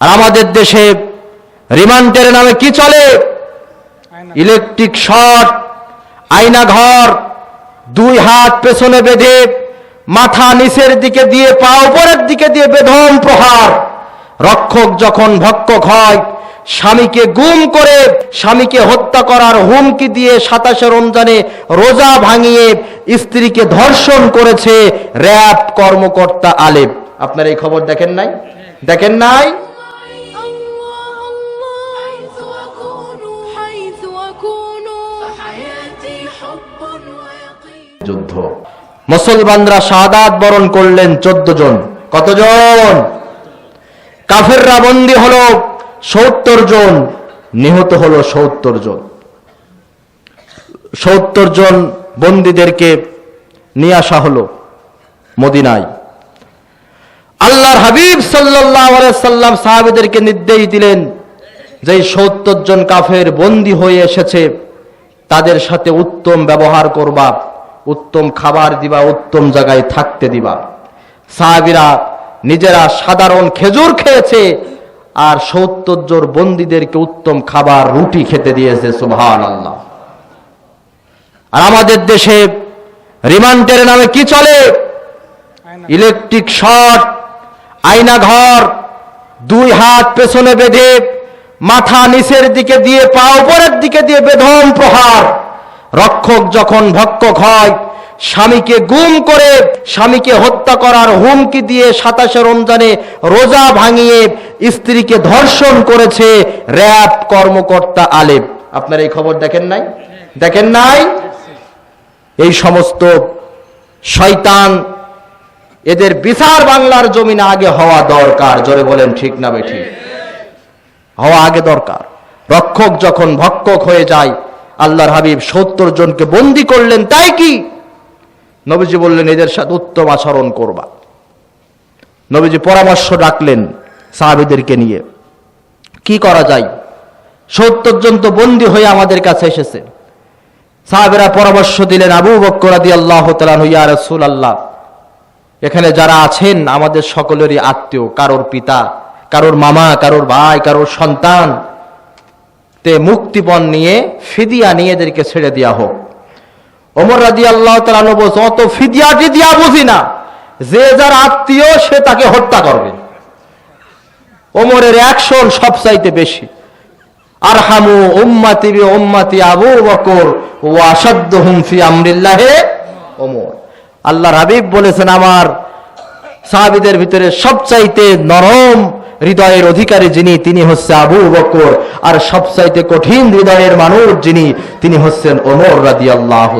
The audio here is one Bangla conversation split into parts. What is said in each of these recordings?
আর আমাদের দেশে রিমান্ডের নামে কি চলে? ইলেকট্রিক শর্ট আয়না ঘর দুই হাত পেছনে বেঁধে মাথা নিচের দিকে দিয়ে পা উপরের দিকে দিয়ে বেদম প্রহার। রক্ষক যখন ভক্ষক হয় স্বামীকে গুম করে স্বামীকে হত্যা করার হুমকি দিয়ে সাতাশে রমজানে রোজা ভাঙিয়ে স্ত্রীকে ধর্ষণ করেছে র্যাব কর্মকর্তা আলেপ আপনারা এই খবর দেখেন নাই? দেখেন নাই? যুদ্ধ। মুসলমানরা শাহাদাত বরণ করলেন চোদ্দ জন। কতজন? কাফেররা বন্দী হলো সত্তর জন, নিহত হলো সত্তর জন। সত্তর জন বন্দীদেরকে নিয়ে আসা হলো মদিনায়। আল্লাহর হাবিব সাল্লাম সাহাবিদেরকে নির্দেশ দিলেন যে সত্তর জন কাফের বন্দী হয়ে এসেছে। তাদের সাথে উত্তম ব্যবহার করবা, উত্তম খাবার দিবা, উত্তম জায়গায় থাকতে দিবা। সাহাবিরা নিজেরা সাধারণ খেজুর খেয়েছে আর সত্তর জন বন্দীদেরকে উত্তম খাবার রুটি খেতে দিয়েছে সুবহান আল্লাহ আর আমাদের দেশে রিমান্ডের নামে কি চলে? ইলেকট্রিক শর্ট আয়না ঘর দুই হাত পেছনে বেঁধে মাথা নিচের দিকে দিয়ে, পা উপরের দিকে দিয়ে বেদম প্রহার। রক্ষক যখন ভক্ষক হয়, স্বামীকে গুম করে স্বামীকে হত্যা করার হুমকি দিয়ে সাতাশে রমজানে রোজা ভাঙিয়ে স্ত্রীকে ধর্ষণ করেছে র্যাব কর্মকর্তা আলেপ আপনার এই খবর দেখেন নাই? দেখেন নাই? এই সমস্ত শয়তান এদের বিচার বাংলার জমিনে আগে হওয়া দরকার। জোরে বলেন, ঠিক না বেঠিক হওয়া আগে দরকার। রক্ষক যখন ভক্ষক হয়ে যায়, আল্লাহর হাবিব সত্তর জনকে বন্দি করলেন, তাই কি? নবীজি বললেন, এদের সাথে উত্তম আচরণ করবা। নবীজি পরামর্শ ডাকলেন সাহাবিদেরকে নিয়ে। কি করা যায়? সত্তর জন তো বন্দি হয়ে আমাদের কাছে এসেছে। সাহাবেরা পরামর্শ দিলেন, আবু বক্করাদি আল্লাহ রসুল আল্লাহ এখানে যারা আছেন, আমাদের সকলেরই আত্মীয়, কারোর পিতা কারোর মামা, কারোর ভাই, কারোর সন্তান তে মুক্তিপণ নিয়ে, ফিদিয়া নিয়ে এদেরকে ছেড়ে দেওয়া হোক। ওমর রাদি আল্লাহ তালানো বলছে, অত ফিদিয়া টিদিয়া বুঝি না। যে যার আত্মীয়, সে তাকে হত্যা করবে। ওমরের অ্যাকশন সব চাইতে বেশি উম্মাতি বি উম্মাতি আবু বকর ও আসাদ্দ হুমফি আমরিল্লাহে ওমর আল্লাহ হাবিব বলেছেন, আমার সাহাবিদের ভিতরে সবচাইতে নরম হৃদয়ের অধিকারী যিনি, তিনি হচ্ছে আবু বকর। আর সবচাইতে কঠিন হৃদয়ের মানুষ যিনি, তিনি হচ্ছেন ওমর রাদি আল্লাহ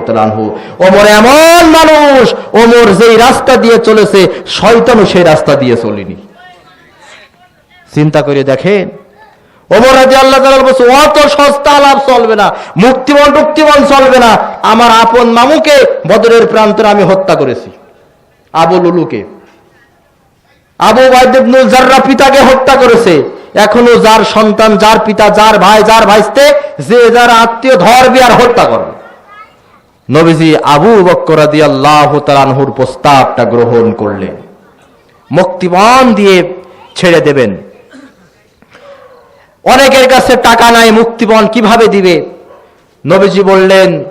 ওমর এমন মানুষ, ওমর যেই রাস্তা দিয়ে চলেছে, শয়তানও সেই রাস্তা দিয়ে চলিনি। চিন্তা করে দেখেন, ওমর রাজি আল্লাহ তাআলা বলছে অত সস্তা লাভ চলবে না মুক্তিবন মুক্তিবন চলবে না। আমার আপন মামুকে বদরের প্রান্তরে আমি হত্যা করেছি, আবু লুলুকে। আবু বাইদুল যাররা পিতাকে হত্যা করেছে। এখনও যার সন্তান, যার পিতা, যার ভাই, যার ভাইস্তে যে যার আত্মীয় ধরবি আর হত্যা করবে নবীজি আবু বক্কর রাদি আল্লাহ তালানহুর প্রস্তাবটা গ্রহণ করলেন। মুক্তিবন দিয়ে ছেড়ে দেবেন। অনেকের কাছে টাকা নাই মুক্তিপণ কীভাবে দিবে? নবীজি বললেন,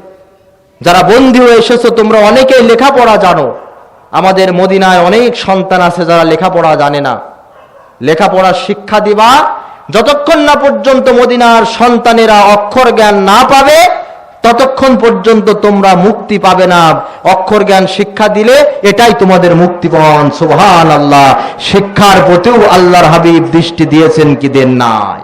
যারা বন্দী হয়ে এসেছ, তোমরা অনেকেই লেখাপড়া জানো আমাদের মদিনায় অনেক সন্তান আছে যারা লেখাপড়া জানে না। লেখাপড়া শিক্ষা দিবা, যতক্ষণ না পর্যন্ত মদিনার সন্তানেরা অক্ষর জ্ঞান না পাবে, ততক্ষণ পর্যন্ত তোমরা মুক্তি পাবে না। অক্ষর জ্ঞান শিক্ষা দিলে এটাই তোমাদের মুক্তিপণ। সুহান আল্লাহ শিক্ষার প্রতিও আল্লাহর হাবিব দৃষ্টি দিয়েছেন কি দেন নাই?